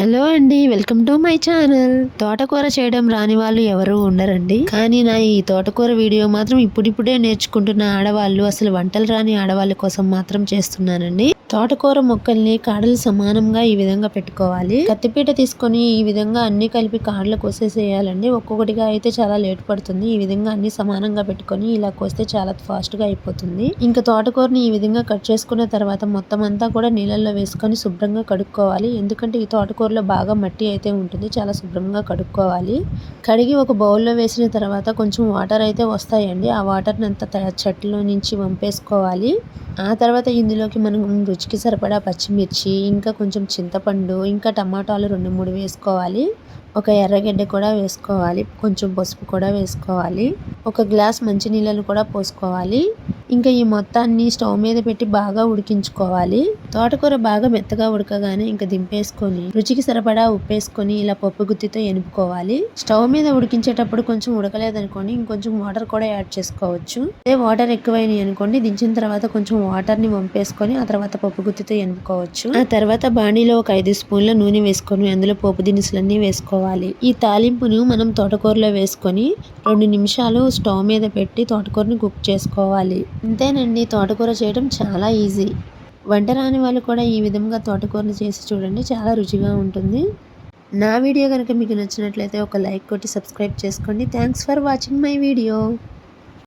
Hello అండి welcome to my channel. తోటకూర చేయడం రాని వాళ్ళు ఎవరు ఉండరండి. కానీ నా ఈ తోటకూర వీడియో మాత్రం ఇప్పుడిప్పుడే నేర్చుకుంటున్న ఆడవాళ్ళు అసలు వంటలు రాని ఆడవాళ్ళ కోసం మాత్రం చేస్తున్నానండి. తోటకూర మొక్కల్ని కాడలు సమానంగా ఈ విధంగా పెట్టుకోవాలి. కత్తిపీట తీసుకొని ఈ విధంగా అన్ని కలిపి కాడలు కోసేసేయాలండి. ఒక్కొక్కటిగా అయితే చాలా లేట్ పడుతుంది. ఈ విధంగా అన్ని సమానంగా పెట్టుకొని ఇలా కోస్తే చాలా ఫాస్ట్గా అయిపోతుంది. ఇంకా తోటకూరని ఈ విధంగా కట్ చేసుకున్న తర్వాత మొత్తం అంతా కూడా నీళ్ళల్లో వేసుకొని శుభ్రంగా కడుక్కోవాలి. ఎందుకంటే ఈ తోటకూర కూరలో బాగా మట్టి అయితే ఉంటుంది చాలా శుభ్రంగా కడుక్కోవాలి. కడిగి ఒక బౌల్లో వేసిన తర్వాత కొంచెం వాటర్ అయితే వస్తాయండి ఆ వాటర్ని అంతా త- చెట్టులో నుంచి వంపేసుకోవాలి. ఆ తర్వాత ఇందులోకి మనం రుచికి సరిపడా పచ్చిమిర్చి ఇంకా కొంచెం చింతపండు ఇంకా టమాటాలు రెండు మూడు వేసుకోవాలి. ఒక ఎర్రగడ్డ కూడా వేసుకోవాలి కొంచెం పసుపు కూడా వేసుకోవాలి. ఒక గ్లాస్ మంచినీళ్ళను కూడా పోసుకోవాలి. ఇంకా ఈ మొత్తాన్ని స్టవ్ మీద పెట్టి బాగా ఉడికించుకోవాలి. తోటకూర బాగా మెత్తగా ఉడకగానే ఇంకా దింపేసుకొని రుచికి సరిపడా ఉప్పేసుకొని ఇలా పప్పు గుత్తితో ఎనుపుకోవాలి. స్టవ్ మీద ఉడికించేటప్పుడు కొంచెం ఉడకలేదనుకోండి ఇంకొంచెం వాటర్ కూడా యాడ్ చేసుకోవచ్చు. అదే వాటర్ ఎక్కువైనాయి అనుకోండి దించిన తర్వాత కొంచెం వాటర్ని వంపేసుకొని ఆ తర్వాత పప్పు గుత్తితో ఎనుపుకోవచ్చు. ఆ తర్వాత బాణీలో ఒక ఐదు స్పూన్ల నూనె వేసుకొని అందులో పోపు దినుసులన్నీ వేసుకోవాలి. ఈ తాలింపును మనం తోటకూరలో వేసుకొని రెండు నిమిషాలు స్టవ్ మీద పెట్టి తోటకూరని కుక్ చేసుకోవాలి. అంతేనండి. తోటకూర చేయడం చాలా ఈజీ. వంట రాని వాళ్ళు కూడా ఈ విధంగా తోటకూరని చేసి చూడండి. చాలా రుచిగా ఉంటుంది. నా వీడియో కనుక మీకు నచ్చినట్లయితే ఒక లైక్ కొట్టి సబ్స్క్రైబ్ చేసుకోండి. Thanks for watching my video.